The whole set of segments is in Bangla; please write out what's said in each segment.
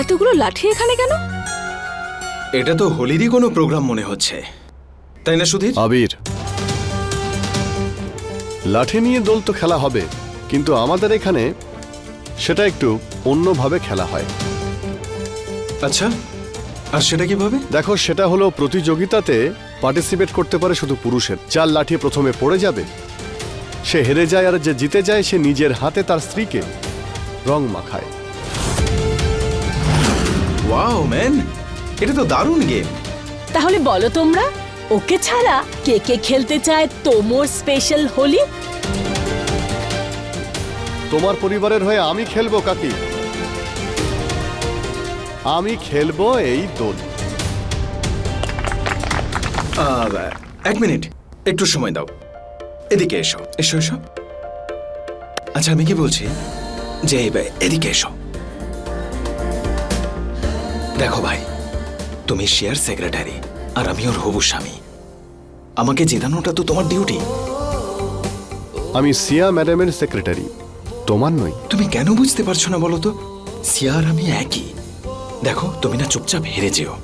এতগুলো লাঠি এখানে কেন? এটা তো হোলিরই কোনো প্রোগ্রাম মনে হচ্ছে। তাই না সুধীর? আবির লাঠি নিয়ে দোল তো খেলা হবে কিন্তু আমাদের এখানে সেটা একটু অন্যভাবে খেলা হয়। আচ্ছা আর সেটা কীভাবে? দেখো সেটা হলো প্রতিযোগিতাতে পার্টিসিপেট করতে পারে শুধু পুরুষের। যার লাঠি প্রথমে পড়ে যাবে সে হেরে যায় আর যে জিতে যায় সে নিজের হাতে তার স্ত্রীকে রং মাখায়। ওয়াও ম্যান এটা তো দারুণ গেম তাহলে বলো তোমরা ওকে ছাড়া কে কে খেলতে চায় তোমর স্পেশাল হোলি? তোমার পরিবারের হয়ে আমি খেলব কাকি। আমি খেলব এই দোল। আহ, এক মিনিট একটু সময় দাও। এদিকে এসো এসো এসো। আচ্ছা আমি কি বলছি? যে এদিকে এসো। দেখো ভাই তুমি শেয়ার সেক্রেটারি আর আমি ওর হবু স্বামী। আমাকে জেতানোটা তো তোমার ডিউটি। আমি সিয়া ম্যাডামের সেক্রেটারি তোমার নই। তুমি কেন বুঝতে পারছ না বলো তো? সিয়া আর আমি একই। দেখো তুমি না চুপচাপ হেরে যেও।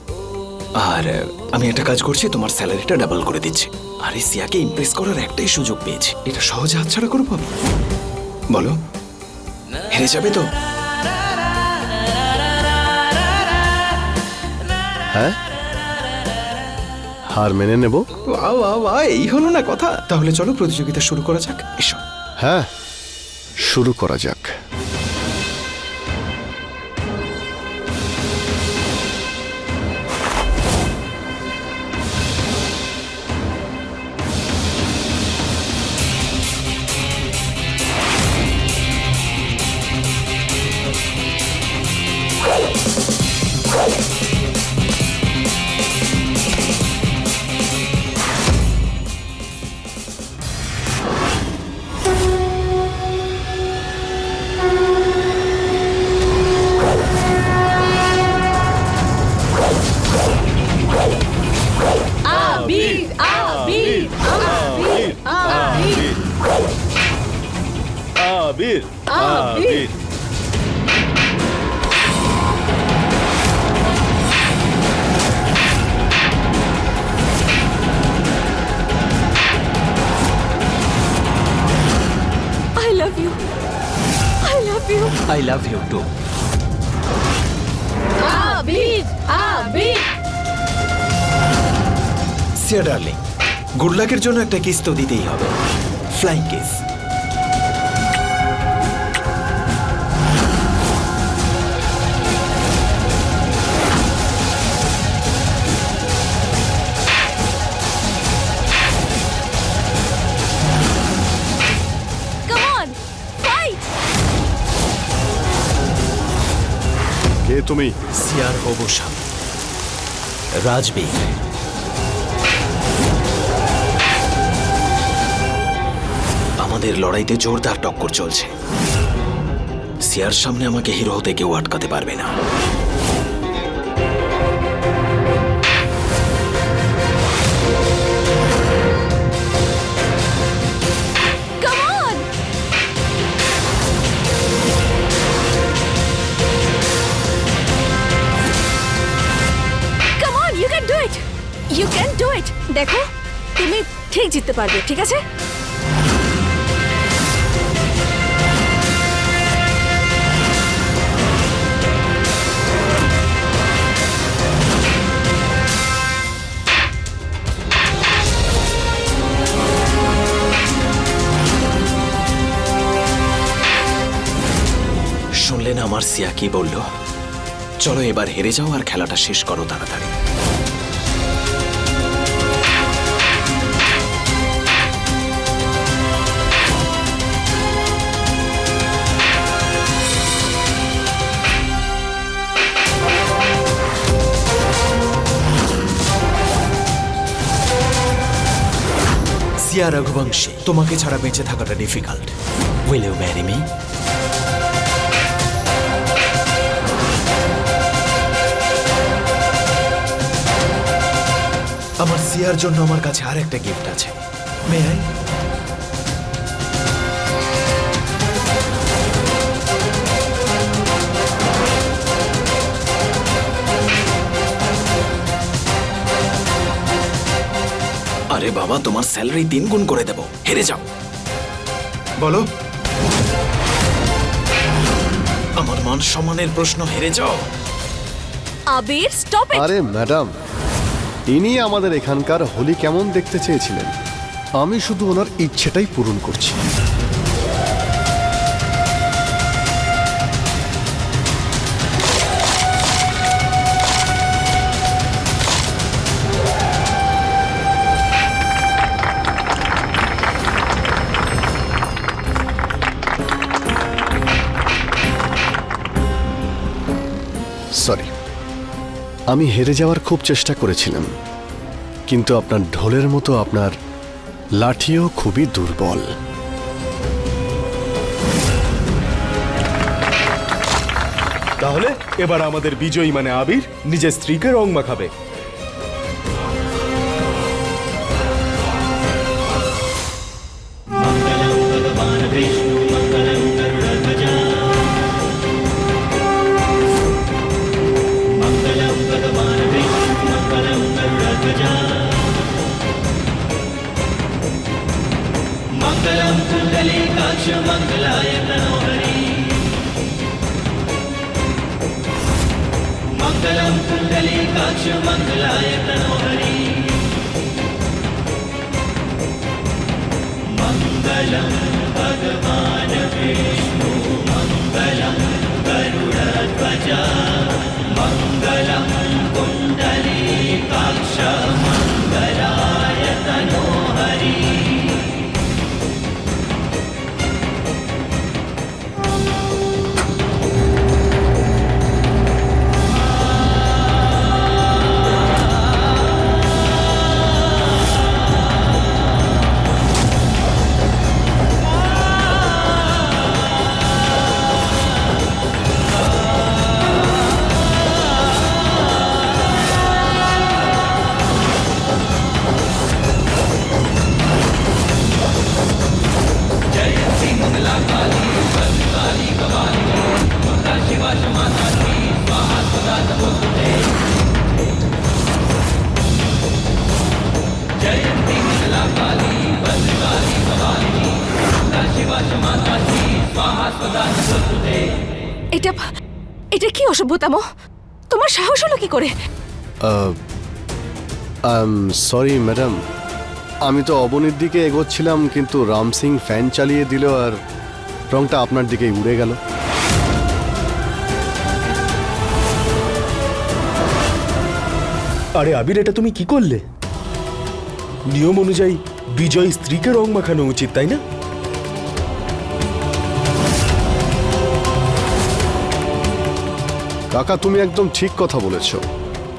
আর আমি একটা কাজ করছি তোমার স্যালারিটা ডাবল করে দিচ্ছি। আর এই সিয়াকে ইমপ্রেস করার একটাই সুযোগ পেয়েছি। এটা সহজে হাতছাড়া করব আমি? বলো। হেরে যাবে তো? হ্যাঁ? হার মেনে নেব? বাহ বাহ বাহ এই হলো না কথা। তাহলে চলো প্রতিযোগিতা শুরু করা যাক এসো। হ্যাঁ শুরু করা যাক। I love you too Siya darling good লাকের জন্য একটা কিস তো দিতেই হবে। ফ্লাইং কিস তুমি সিয়ার হবু স্বামী রাজবীর। আমাদের লড়াইতে জোরদার টক্কর চলছে। সিয়ার সামনে আমাকে হিরো হতে কেউ আটকাতে পারবে না। দেখো, তুমি ঠিক জিততে পারবে, ঠিক আছে? শুনলেন আমার সিয়া কি বলল, চলো এবার হেরে যাও আর খেলাটা শেষ করো তাড়াতাড়ি। সিয়া রঘুবংশী, তোমাকে ছাড়া বেঁচে থাকাটা difficult will you marry me আমার সিয়ার জন্য আমার কাছে আর একটা গিফট আছে। মে আই আরে বাবা তোমার স্যালারি তিন গুণ করে দেব। হেরে যাও। বলো। আমার মান সম্মানের প্রশ্ন হেরে যাও। আবির স্টপ ইট আরে ম্যাডাম তিনি আমাদের এখানকার হোলি কেমন দেখতে চেয়েছিলেন? আমি শুধু ওনার ইচ্ছেটাই পূরণ করছি। আমি হেরে যাওয়ার খুব চেষ্টা করেছিলাম, কিন্তু আপনার ঢোলের মতো আপনার লাঠিও খুবই দুর্বল। তাহলে এবার আমাদের বিজয়ী মানে আবির নিজের স্ত্রীকে রং মাখাবে। मङ्गलाय तनो हरि मङ्गलं भगवान् विष्णु। কি তোমার সাহস হলো কি করে? সরি ম্যাডাম আমি তো অবনীর দিকে এগোচ্ছিলাম কিন্তু রাম সিং ফ্যান চালিয়ে দিল আর রংটা আপনার দিকেই উড়ে গেল। আরে আবির এটা তুমি কি করলে? নিয়ম অনুযায়ী বিজয়ী স্ত্রীকে রং মাখানো উচিত তাই না? কাকা, তুমি একদম ঠিক কথা বলেছ।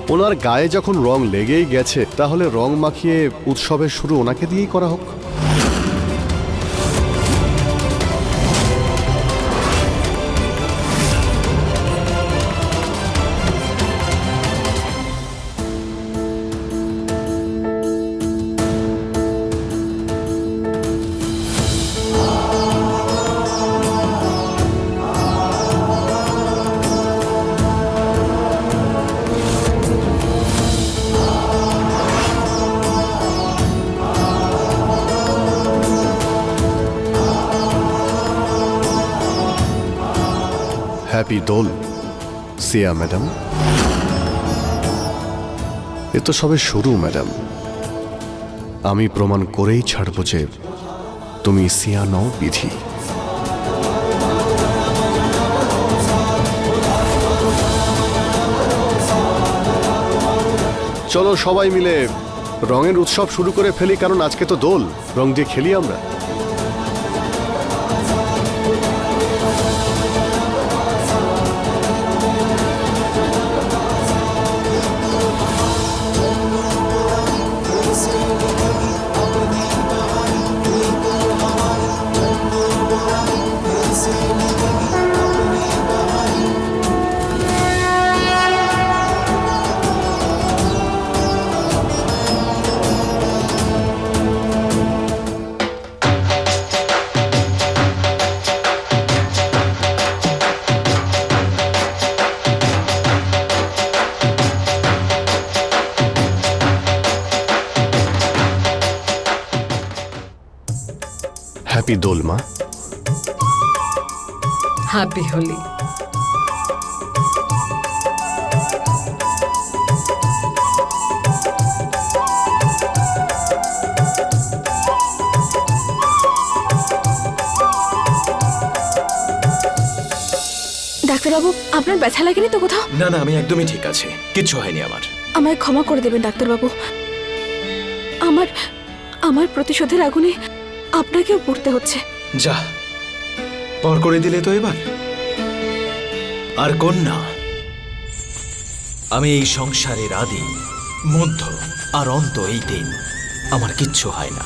ওনার গায়ে যখন রং লেগেই গেছে, তাহলে রং মাখিয়ে উৎসবের শুরু ওনাকে দিয়েই করা হোক। দোল। সিয়া, ম্যাডাম। এ তো সবে শুরু, ম্যাডাম। আমি প্রমাণ করেই ছাড়ব যে তুমি সিয়া নও, বিধি। চলো সবাই মিলে রঙের উৎসব শুরু করে ফেলি, কারণ আজকে তো দোল। রং দিয়ে খেলি আমরা। হ্যাপি দোল মা হ্যাপি হোলি ডাক্তারবাবু আপনার ব্যথা লাগেনি তো কোথাও? না না আমি একদমই ঠিক আছে। কিচ্ছু হয়নি আমার। আমায় ক্ষমা করে দেবেন ডাক্তারবাবু। আমার আমার প্রতিশোধের আগুনে আপনাকেও পড়তে হচ্ছে। যা, পর করে দিলে তো এবার। আর কন্যা, আমি এই সংসারের আদি মধ্য আর অন্ত এই দিন আমার কিচ্ছু হয় না।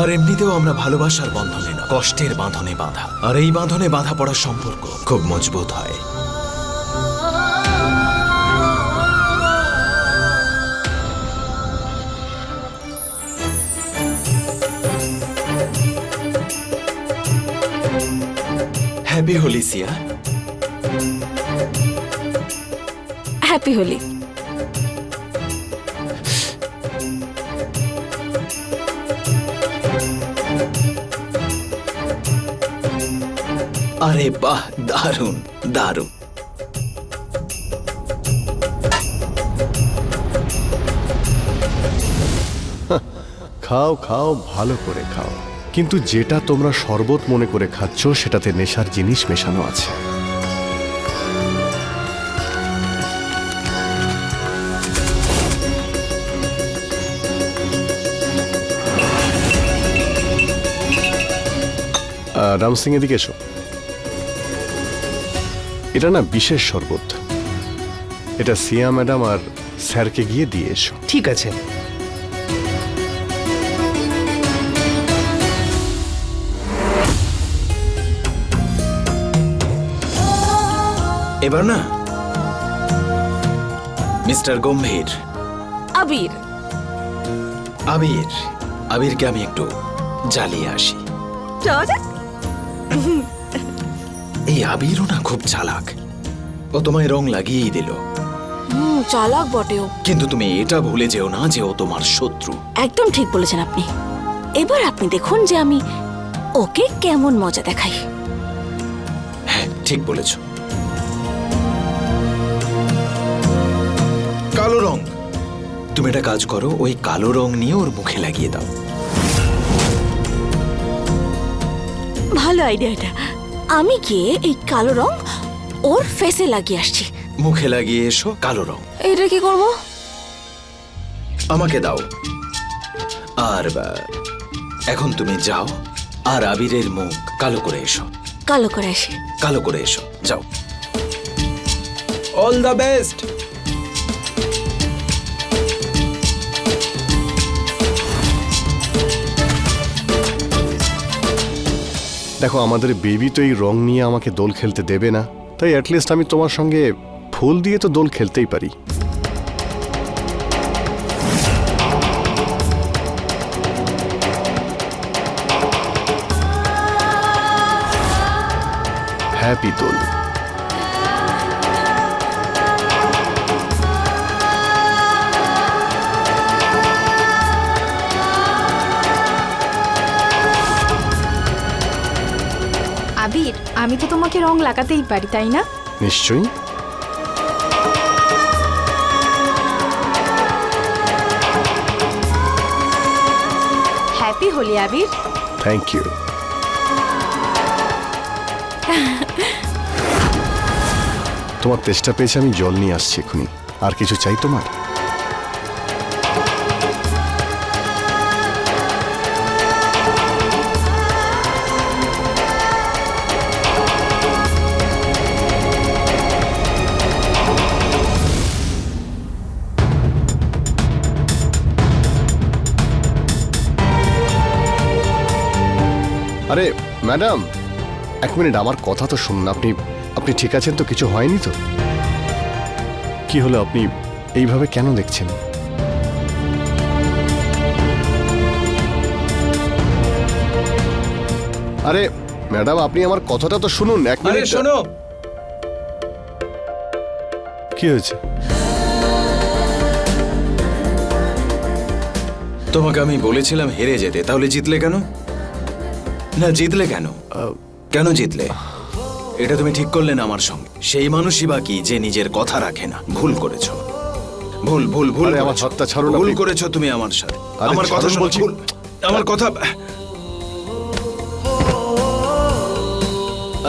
আর এমনিতেও আমরা ভালোবাসার বন্ধনে না, কষ্টের বাঁধনে বাঁধা। আর এই বাঁধনে বাঁধা পড়ার সম্পর্ক খুব মজবুত হয়। হ্যাপি হোলি সিয়া হ্যাপি হোলি আরে বাহ দারুণ দারুণ খাও খাও ভালো করে খাও কিন্তু যেটা তোমরা শরবত মনে করে খাচ্ছ সেটাতে নেশার জিনিস মেশানো আছে। আহ, রাম এদিকে এসো। এটা না বিশেষ শরবত। এটা সিয়া ম্যাডাম আর স্যারকে গিয়ে দিয়ে এসো। ঠিক আছে। এবার না মিস্টার গম্ভীর। আবির। আবির আবিরকে আমি একটু জ্বালিয়ে আসি। এই আবিরও না খুব চালাক। ও তোমায় রং লাগিয়েই দিল। হুম চালাক বটেও কিন্তু তুমি এটা ভুলে যেও না যে ও তোমার শত্রু। একদম ঠিক বলেছেন আপনি। এবার আপনি দেখুন যে আমি ওকে কেমন মজা দেখাই। হ্যাঁ ঠিক বলেছ। কালো রং। তুমি একটা কাজ করো ওই কালো রং নিয়ে ওর মুখে লাগিয়ে দাও। ভালো আইডিয়া এটা। আমি গিয়ে এই কালো রং ওর ফেসে লাগিয়ে আসছি। মুখে লাগিয়ে এসো কালো রং। এটা কি করব? আমাকে দাও। আর বা, এখন তুমি যাও আর আবিরের মুখ কালো করে এসো। কালো করে আসি। কালো করে এসো যাও। অল দ্য বেস্ট দেখো, আমাদের বেবি তো এই রং নিয়ে আমাকে দোল খেলতে দেবে না। তাই অ্যাটলিস্ট আমি তোমার সঙ্গে ফুল দিয়ে তো দোল খেলতেই পারি। হ্যাপি দোল। আমি তো তোমাকে রং লাগাতেই পারি তাই না? নিশ্চয়ই। Happy Holi Abir. Thank you তোমার তেষ্টা পেয়েছে আমি জল নিয়ে আসছি এখনই আর কিছু চাই তোমার? আরে ম্যাডাম এক মিনিট আমার কথা তো শুনুন। আপনি আপনি ঠিক আছেন তো? কিছু হয়নি তো? কি হলো আপনি এইভাবে কেন দেখছেন? আরে ম্যাডাম আপনি আমার কথাটা তো শুনুন এক মিনিট। শোনো। কি হয়েছে? তোমাকে আমি বলেছিলাম হেরে যেতে তাহলে জিতলে কেন? না জিতলে কেন কেন জিতলে এটা তুমি ঠিক করলে না আমার সঙ্গে সেই মানুষই বা কি যে নিজের কথা রাখে না ভুল করেছ ভুল ভুল ভুল আমার করেছ। হাতটা ছাড়ো না, ভুল। করেছ তুমি আমার সাথে আমার কথা বলছি। ভুল। আমার কথা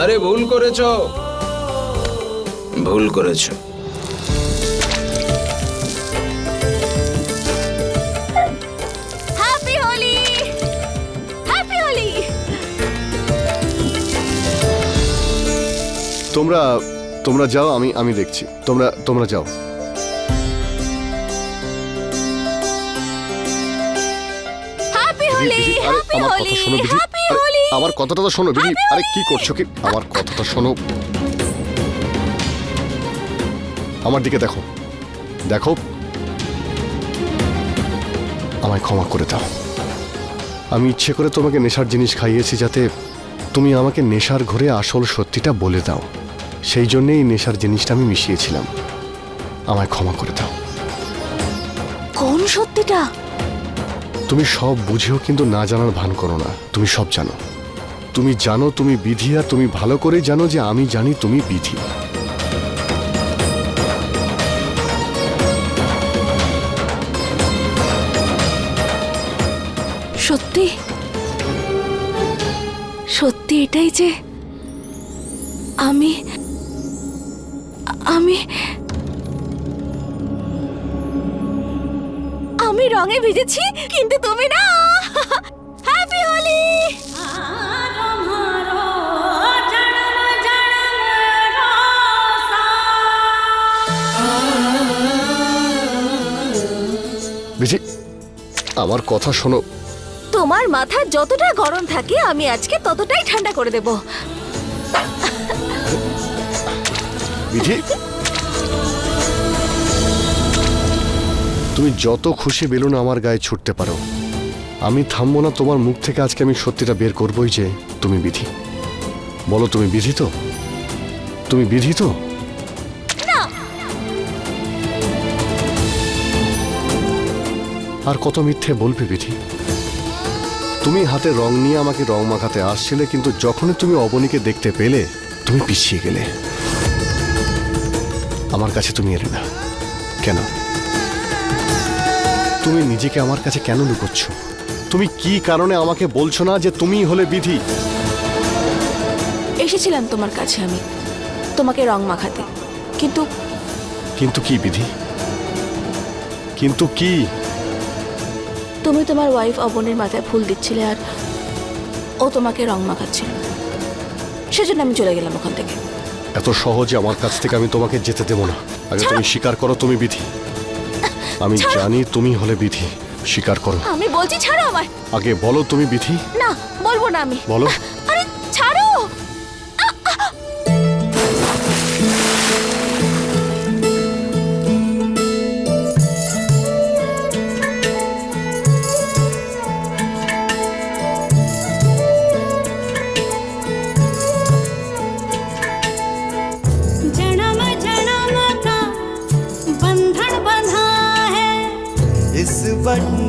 আরে ভুল করেছ ভুল করেছ তোমরা তোমরা যাও আমি আমি দেখছি। তোমরা তোমরা যাও। আমার কথা শোনো আমার কথাটা তো শোনো বিধি আরে কি করছ কি? আমার কথাটা শোনো। আমার দিকে দেখো। দেখো। আমায় ক্ষমা করে দাও। আমি ইচ্ছে করে তোমাকে নেশার জিনিস খাইয়েছি যাতে তুমি আমাকে নেশার ঘরে আসল সত্যিটা বলে দাও। সেই জন্যেই এই নেশার জিনিসটা আমি মিশিয়েছিলাম। আমায় ক্ষমা করে দাও। কোন সত্যিটা? তুমি সব বুঝেও কিন্তু না জানার ভান করো না। তুমি সব জানো। তুমি জানো তুমি বিধি আর তুমি ভালো করে জানো যে আমি জানি তুমি বিধি। সত্যি? সত্যি এটাই যে আমি আমি আমি রঙে ভিজেছি কিন্তু তুমি না। হ্যাপি হোলি আমার কথা শোনো। তোমার মাথা যতটা গরম থাকে আমি আজকে ততটাই ঠান্ডা করে দেব। বিধি? তুমি যত খুশি বেলুন আমার গায়ে ছুটতে পারো। আমি থামবো না তোমার মুখ থেকে আজকে আমি সত্যিটা বের করবই যে তুমি বিধি। বলো তুমি বিধি তো? তুমি বিধি তো? আর কত মিথ্যে বলবে বিধি? তুমি হাতে রং নিয়ে আমাকে রং মাখাতে আসছিলে কিন্তু যখনই তুমি অবনীকে দেখতে পেলে তুমি পিছিয়ে গেলে। আমার কাছে তুমি এলে না। কেন? তুমি নিজেকে আমার কাছে কেন লুকোচ্ছ? তুমি কি কারণে আমাকে বলছো না যে তুমি হলে বিধি? এসেছিলাম তোমার কাছে আমি। তোমাকে রং মাখাতে। কিন্তু কিন্তু কি বিধি? কিন্তু কি? তুমি তোমার ওয়াইফ অবনের মাথায় ফুল দিচ্ছিলে আর ও তোমাকে রং মাখাচ্ছিল। সেজন্য আমি চলে গেলাম ওখান থেকে। এত সহজে আমার কাছ থেকে আমি তোমাকে যেতে দেবো না। আগে তুমি স্বীকার করো তুমি বিধি। আমি জানি তুমি হলে বিধি। স্বীকার করো। আমি বলছি ছাড়ো আমায়। আগে বলো তুমি বিধি। না বলব না আমি। বলো।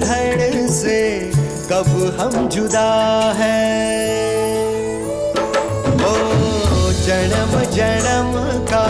बंधन से कब हम जुदा है? ओ जन्म जन्म का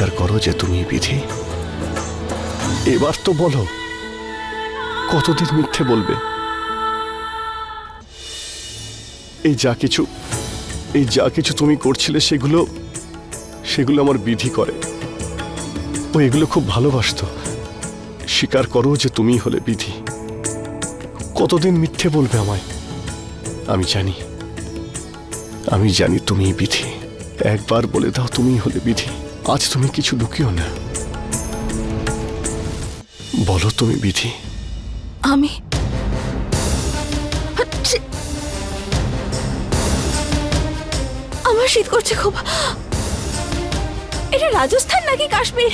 স্বীকার করো যে তুমি বিধি। এবার তো বলো, কতদিন মিথ্যে বলবে? এই যা কিছু, এই যা কিছু তুমি করছিলে সেগুলো সেগুলো আমার বিধি করে। ও এগুলো খুব ভালোবাসতো। স্বীকার করো যে তুমি হলে বিধি। কতদিন মিথ্যে বলবে আমায়? আমি জানি। আমি জানি তুমি বিধি। একবার বলে দাও তুমি হলে বিধি। আজ তুমি কিছু লুকিও না। বলো তুমি বিধি। আমি আমার শীত করছে খুব। এটা রাজস্থান নাকি কাশ্মীর?